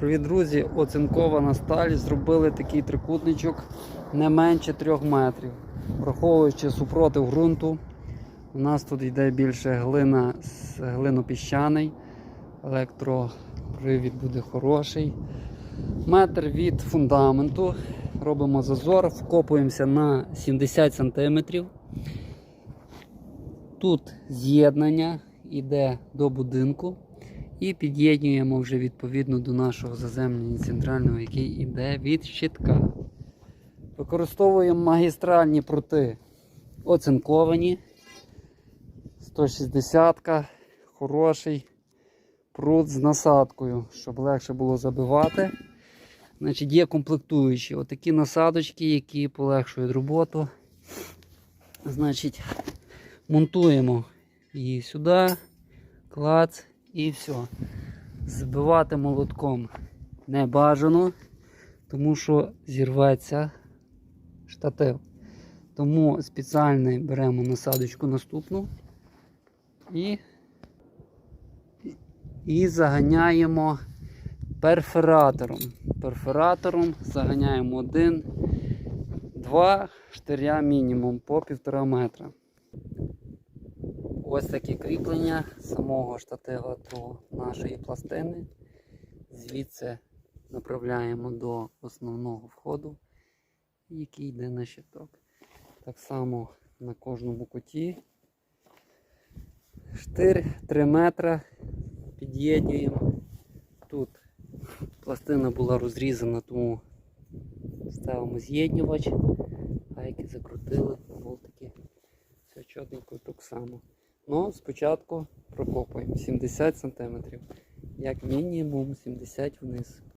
Привіт, друзі! Оцинкована сталь. Зробили такий трикутничок не менше 3 метрів. Враховуючи супротив ґрунту, у нас тут йде більше глина глинопіщаний. Електропривід буде хороший. Метр від фундаменту. Робимо зазор, вкопуємося на 70 см. Тут з'єднання йде до будинку. І під'єднуємо вже відповідно до нашого заземлення центрального, який йде від щитка. Використовуємо магістральні прути оцинковані. 160 ка хороший прут з насадкою, щоб легше було забивати. Значить, Є комплектуючі отакі насадочки, які полегшують роботу. Значить, монтуємо її сюди, клац. І все. Збивати молотком не бажано, тому що зірветься штатив. Тому спеціально беремо насадочку наступну і, і заганяємо перфоратором. Перфоратором заганяємо один, два штиря мінімум по півтора метра. Ось такі кріплення самого штатива до нашої пластини. Звідси направляємо до основного входу, який йде на щиток. Так само на кожному куті. Штир 3 метра. Під'єднуємо. Тут пластина була розрізана, тому ставимо з'єднювач, гайки закрутили, болтики. Все чотенько так само. Ну, спочатку прокопуємо 70 см. Як мінімум 70 вниз.